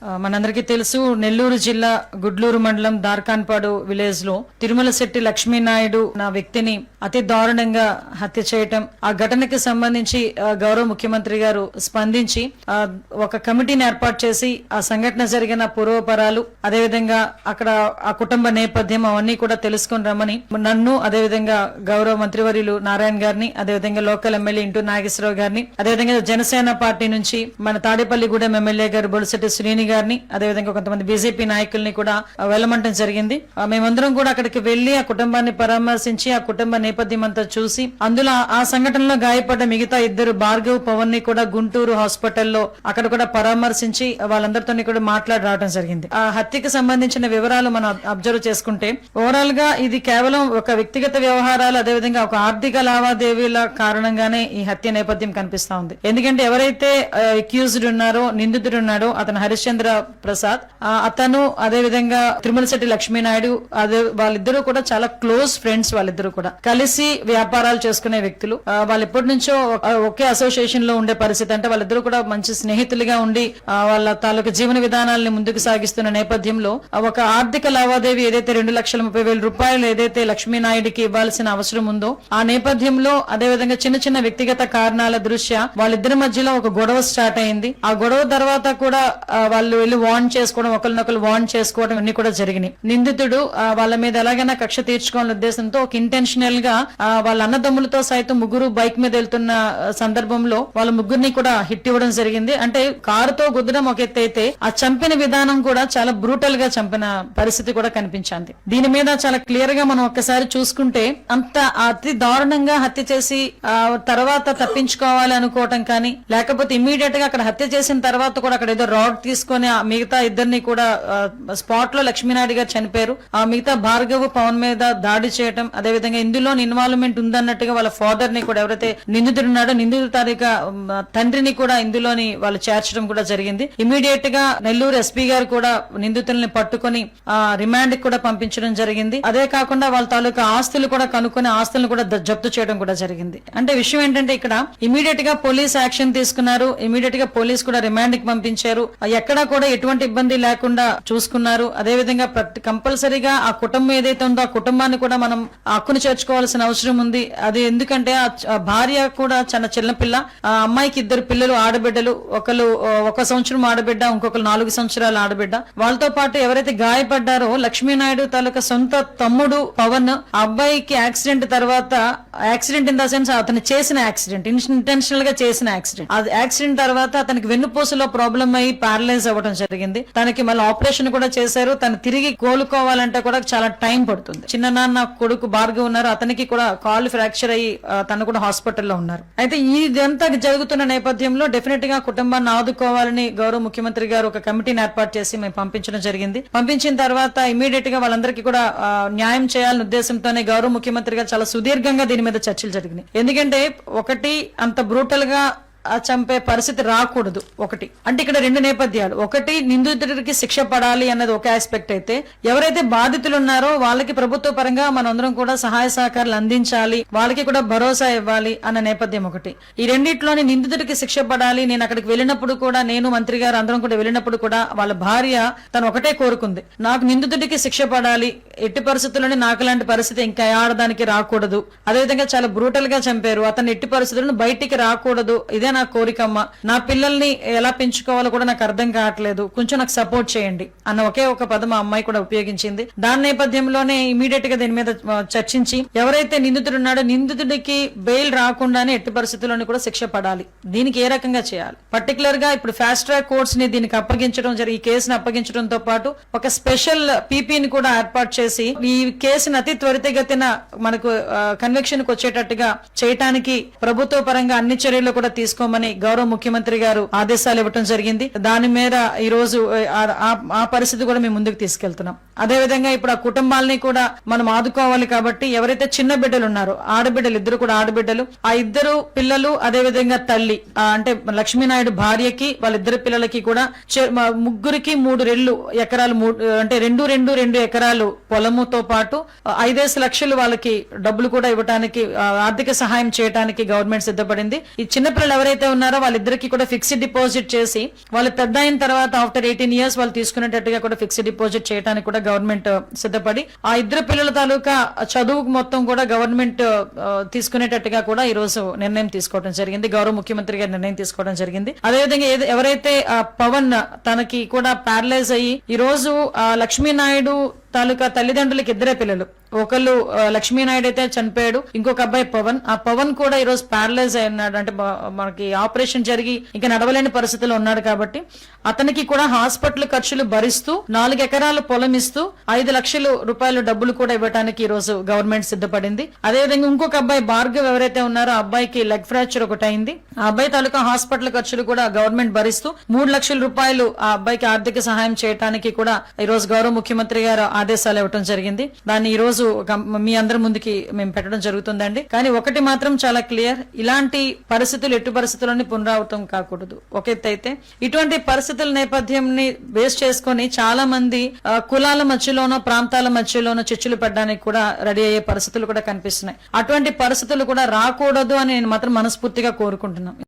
మనందరికీ తెలుసు నెల్లూరు జిల్లా గుడ్లూరు మండలం దార్కాన్పాడు విలేజ్లో తిరుమల శెట్టి లక్ష్మీనాయుడు నా వ్యక్తిని అతి దారుణంగా హత్య చేయటం ఆ ఘటనకి సంబంధించి గౌరవ ముఖ్యమంత్రి గారు స్పందించి ఒక కమిటీని ఏర్పాటు చేసి ఆ సంఘటన జరిగిన పూర్వపరాలు అదేవిధంగా అక్కడ ఆ కుటుంబ నేపథ్యం అవన్నీ కూడా తెలుసుకొని రమ్మని నన్ను అదేవిధంగా గౌరవ మంత్రివర్యులు నారాయణ గారిని అదేవిధంగా లోకల్ ఎమ్మెల్యే ఇంటూ నాగేశ్వరరావు గారిని అదేవిధంగా జనసేన పార్టీ నుంచి మన తాడేపల్లిగూడెం ఎమ్మెల్యే గారు బొలిశెట్టి శ్రీని గారిని అదేవిధంగా కొంతమంది బీజేపీ నాయకుల్ని కూడా వెళ్ళమంటం జరిగింది. మేమందరం కూడా అక్కడికి వెళ్ళి ఆ కుటుంబాన్ని పరామర్శించి ఆ కుటుంబ నేపథ్యం అంతా చూసి అందులో ఆ- ఆ సంఘటనలో గాయపడ్డ మిగతా ఇద్దరు భార్గవ్ పవన్ని కూడా గుంటూరు హాస్పిటల్లో అక్కడ కూడా పరామర్శించి వాళ్ళందరితో కూడా మాట్లాడి రావడం జరిగింది. ఆ హత్యకి సంబంధించిన వివరాలు మనం అబ్జర్వ్ చేసుకుంటే ఓవరాల్గా ఇది కేవలం ఒక వ్యక్తిగత వ్యవహారాలు అదేవిధంగా ఒక ఆర్థిక లావాదేవీల కారణంగానే ఈ హత్య నేపథ్యం కనిపిస్తా ఉంది. ఎందుకంటే ఎవరైతే అక్యూజ్డ్ ఉన్నారో నిందితుడు ఉన్నాడో అతను హరిశ్చంద్ర ప్రసాద్ ఆ, అతను అదేవిధంగా తిరుమల శెట్టి లక్ష్మీనాయుడు అదే వాళ్ళిద్దరూ కూడా చాలా క్లోజ్ ఫ్రెండ్స్ వాళ్ళిద్దరూ కూడా. కలిసి వ్యాపారాలు చేసుకునే వ్యక్తులు. వాళ్ళు ఎప్పటి నుంచో ఒకే అసోసియేషన్లో ఉండే పరిస్థితి. అంటే వాళ్ళిద్దరూ కూడా మంచి స్నేహితులుగా ఉండి వాళ్ళ తాలూకు జీవన విధానాలని ముందుకు సాగిస్తున్న నేపథ్యంలో ఒక ఆర్థిక లావాదేవీ ఏదైతే రెండు లక్షల ముప్పై వేల రూపాయలు ఏదైతే లక్ష్మీనాయుడికి ఇవ్వాల్సిన అవసరం ఉందో ఆ నేపథ్యంలో అదే విధంగా చిన్న చిన్న వ్యక్తిగత కారణాల దృష్ట్యా వాళ్ళిద్దరి మధ్యలో ఒక గొడవ స్టార్ట్ అయింది. ఆ గొడవ తర్వాత కూడా వాళ్ళ వాళ్ళు వెళ్ళి వార్న్ చేసుకోవడం ఒకరినొకరు వార్న్ చేసుకోవడం అన్ని కూడా జరిగినాయి. నిందితుడు వాళ్ళ మీద ఎలాగైనా కక్ష తీర్చుకోవాలనే ఉద్దేశంతో ఒక ఇంటెన్షనల్గా వాళ్ళ అన్నదమ్ములతో సైతం ముగ్గురు బైక్ మీద వెళ్తున్న సందర్భంలో వాళ్ళ ముగ్గురిని కూడా హిట్ ఇవ్వడం జరిగింది. అంటే కారుతో గుద్దడం ఒక ఎత్తు అయితే ఆ చంపిన విధానం కూడా చాలా బ్రూటల్గా చంపిన పరిస్థితి కూడా కనిపించింది. దీని మీద చాలా క్లియర్గా మనం ఒక్కసారి చూసుకుంటే అంత అతి దారుణంగా హత్య చేసి తర్వాత తప్పించుకోవాలి అనుకోవటం కానీ లేకపోతే ఇమీడియట్గా అక్కడ హత్య చేసిన తర్వాత కూడా అక్కడ ఏదో రాడ్ తీసుకొని ఆ మిగతా ఇద్దరిని కూడా స్పాట్లో లక్ష్మీనాయుడు గారు చనిపోయారు. ఆ మిగతా భార్గవ్ పవన్ మీద దాడి చేయటం అదేవిధంగా ఇందులో ఇన్వాల్వ్మెంట్ ఉందన్నట్టుగా వాళ్ళ ఫాదర్ని కూడా ఎవరైతే నిందితుడు ఉన్నాడో నిందితుడు తారీఖు తండ్రిని కూడా ఇందులోని వాళ్ళు చేర్చడం కూడా జరిగింది. ఇమీడియట్గా నెల్లూరు ఎస్పీ గారు కూడా నిందితుల్ని పట్టుకొని రిమాండ్కి కూడా పంపించడం జరిగింది. అదే కాకుండా వాళ్ళ తాలూకా ఆస్తులు కూడా కనుక్కొని ఆస్తులను కూడా జప్తు చేయడం కూడా జరిగింది. అంటే విషయం ఏంటంటే ఇక్కడ ఇమీడియట్గా పోలీస్ యాక్షన్ తీసుకున్నారు. ఇమీడియట్గా పోలీస్ కూడా రిమాండ్కి పంపించారు. ఎక్కడా కూడా ఎటువంటి ఇబ్బంది లేకుండా చూసుకున్నారు. అదే విధంగా కంపల్సరీగా ఆ కుటుంబం ఏదైతే ఉందో ఆ కుటుంబాన్ని కూడా మనం హక్కును చేర్చుకోవాల్సిన అవసరం ఉంది. అది ఎందుకంటే ఆ భార్య కూడా చాలా చిన్నపిల్ల ఆ అమ్మాయికి ఇద్దరు పిల్లలు ఆడబిడ్డలు. ఒకరు ఒక సంవత్సరం ఆడబిడ్డ ఇంకొకరు నాలుగు సంవత్సరాలు ఆడబిడ్డ. వాళ్ళతో పాటు ఎవరైతే గాయపడ్డారో లక్ష్మీనాయుడు తాలూకా సొంత తమ్ముడు పవన్. అబ్బాయికి యాక్సిడెంట్ తర్వాత యాక్సిడెంట్ ఇన్ ద సెన్స్ అతను చేసిన యాక్సిడెంట్ ఇంటెన్షనల్గా చేసిన యాక్సిడెంట్. అది యాక్సిడెంట్ తర్వాత అతనికి వెన్నుపూసలో ప్రాబ్లం అయ్యి పారలైజ్ అవ్వడం జరిగింది. తనకి మళ్ళీ ఆపరేషన్ కూడా చేశారు. తను తిరిగి కోలుకోవాలంటే కూడా చాలా టైం పడుతుంది. చిన్న నాన్న కొడుకు భార్గవ్ ఉన్నారు. అతనికి కూడా కాలు ఫ్రాక్చర్ అయ్యి తను కూడా హాస్పిటల్లో ఉన్నారు. అయితే ఇదంతా జరుగుతున్న నేపథ్యంలో డెఫినెట్గా కుటుంబాన్ని ఆదుకోవాలని గౌరవ ముఖ్యమంత్రి గారు ఒక కమిటీని ఏర్పాటు చేసి మేము పంపించడం జరిగింది. పంపించిన తర్వాత ఇమీడియట్గా వాళ్ళందరికీ కూడా న్యాయం చేయాలనే ఉద్దేశంతోనే గౌరవ ముఖ్యమంత్రి గారు చాలా సుదీర్ఘంగా దీని మీద చర్చలు జరిగినాయి. ఎందుకంటే ఒకటి అంత బ్రూటల్గా చంపే పరిస్థితి రాకూడదు. ఒకటి. అంటే ఇక్కడ రెండు నేపథ్యాలు. ఒకటి నిందితుడికి శిక్ష పడాలి అన్నది ఒక ఆస్పెక్ట్ అయితే ఎవరైతే బాధితులు ఉన్నారో వాళ్ళకి ప్రభుత్వ పరంగా మనందరం కూడా సహాయ సహకారాలు అందించాలి వాళ్ళకి కూడా భరోసా ఇవ్వాలి అన్న నేపథ్యం ఒకటి. ఈ రెండిట్లోని నిందితుడికి శిక్ష పడాలి నేను అక్కడికి వెళ్ళినప్పుడు కూడా నేను మంత్రి గారు అందరం కూడా వెళ్ళినప్పుడు కూడా వాళ్ళ భార్య తను ఒకటే కోరుకుంది. నాకు నిందితుడికి శిక్ష పడాలి ఎట్టి పరిస్థితుల్లోనే నాకు లాంటి పరిస్థితి ఇంకా ఆడదానికి రాకూడదు. అదేవిధంగా చాలా బ్రూటల్గా చంపారు అతను ఎట్టి పరిస్థితులను బయటికి రాకూడదు. ఇదే నా కోరికమ్మ నా పిల్లల్ని ఎలా పెంచుకోవాలో కూడా నాకు అర్థం కావట్లేదు. కొంచెం నాకు సపోర్ట్ చేయండి అన్న ఒకే ఒక పదం ఆ అమ్మాయి కూడా ఉపయోగించింది. దాని నేపథ్యంలోనే ఇమీడియట్గా దీని మీద చర్చించి ఎవరైతే నిందితుడు ఉన్నాడో నిందితుడికి బెయిల్ రాకుండానే ఎట్టి పరిస్థితుల్లోనే కూడా శిక్ష పడాలి. దీనికి ఏ రకంగా చేయాలి? పర్టికులర్గా ఇప్పుడు ఫాస్ట్ ట్రాక్ కోర్ట్స్ని దీనికి అప్పగించడం జరిగి ఈ కేసును అప్పగించడంతో పాటు ఒక స్పెషల్ పీపీని కూడా ఏర్పాటు చేసి ఈ కేసును అతి త్వరితగతిన మనకు కన్వెక్షన్కు వచ్చేటట్టుగా చేయటానికి ప్రభుత్వ పరంగా అన్ని చర్యలు కూడా తీసుకు తీసుకోమని గౌరవ ముఖ్యమంత్రి గారు ఆదేశాలు ఇవ్వటం జరిగింది. దాని మీద ఈ రోజు ఆ- పరిస్థితి కూడా మేము ముందుకు తీసుకెళ్తున్నాం. అదే విధంగా ఇప్పుడు ఆ కుటుంబాలని కూడా మనం ఆదుకోవాలి కాబట్టి ఎవరైతే చిన్న బిడ్డలు ఉన్నారో ఆడబిడ్డలు ఇద్దరు కూడా ఆడబిడ్డలు ఆ ఇద్దరు పిల్లలు అదేవిధంగా తల్లి అంటే లక్ష్మీనాయుడు భార్యకి వాళ్ళిద్దరు పిల్లలకి కూడా ముగ్గురికి మూడు రెళ్ళు ఎకరాలు అంటే రెండు రెండు రెండు ఎకరాలు పొలముతో పాటు ఐదేసి లక్షలు వాళ్ళకి డబ్బులు కూడా ఇవ్వడానికి ఆర్థిక సహాయం చేయడానికి గవర్నమెంట్ సిద్ధపడింది. ఈ చిన్నపిల్లలు ఎవరైతే ఎవరైతే ఉన్నారో వాళ్ళిద్దరికి కూడా ఫిక్స్డ్ డిపాజిట్ చేసి వాళ్ళు పెద్ద అయిన తర్వాత ఆఫ్టర్ ఎయిటీన్ ఇయర్స్ వాళ్ళు తీసుకునేటట్టుగా కూడా ఫిక్స్డ్ డిపాజిట్ చేయడానికి కూడా గవర్నమెంట్ uh, సిద్ధపడి ఆ ఇద్దరు పిల్లల తాలూకా చదువుకు మొత్తం కూడా గవర్నమెంట్ uh, తీసుకునేటట్టుగా కూడా ఈ రోజు నిర్ణయం తీసుకోవడం జరిగింది. గౌరవ ముఖ్యమంత్రి గారు నిర్ణయం తీసుకోవడం జరిగింది. అదేవిధంగా ఎవరైతే పవన్ తనకి కూడా ప్యారలైజ్ అయ్యి ఈ రోజు ఆ, లక్ష్మీనాయుడు తాలూకా తల్లిదండ్రులకి ఇద్దరే పిల్లలు. ఒకళ్ళు లక్ష్మీనాయుడు అయితే చనిపోయాడు ఇంకొక అబ్బాయి పవన్. ఆ పవన్ కూడా ఈరోజు ప్యారలైజ్ అయి ఉన్నాడు. అంటే మనకి ఆపరేషన్ జరిగి ఇంకా నడవలేని పరిస్థితిలో ఉన్నాడు కాబట్టి అతనికి కూడా హాస్పిటల్ ఖర్చులు భరిస్తూ నాలుగు ఎకరాలు పొలం ఇస్తూ ఐదు లక్షలు రూపాయలు డబ్బులు కూడా ఇవ్వడానికి ఈ రోజు గవర్నమెంట్ సిద్ధపడింది. అదేవిధంగా ఇంకొక అబ్బాయి భార్గవ్ ఎవరైతే ఉన్నారో ఆ అబ్బాయికి లెగ్ ఫ్రాక్చర్ ఒకటి అయింది ఆ అబ్బాయి తాలూకా హాస్పిటల్ ఖర్చులు కూడా గవర్నమెంట్ భరిస్తూ మూడు లక్షల రూపాయలు ఆ అబ్బాయికి ఆర్థిక సహాయం చేయడానికి కూడా ఈ రోజు గౌరవ ముఖ్యమంత్రి గారు ఆదేశాలు ఇవ్వడం జరిగింది. దాన్ని ఈ రోజు గం- మీ అందరి ముందుకి మేము పెట్టడం జరుగుతుందండి. కానీ ఒకటి మాత్రం చాలా క్లియర్. ఇలాంటి పరిస్థితులు ఎటు పరిస్థితుల్లోని పునరావృతం కాకూడదు. ఒక ఎత్తు అయితే ఇటువంటి పరిస్థితుల నేపథ్యంని బేస్ చేసుకొని చాలా మంది కులాల మధ్యలోనో ప్రాంతాల మధ్యలోనో చర్చలు పడడానికి కూడా రెడీ అయ్యే పరిస్థితులు కూడా కనిపిస్తున్నాయి. అటువంటి పరిస్థితులు కూడా రాకూడదు అని నేను మాత్రం మనస్ఫూర్తిగా కోరుకుంటున్నాను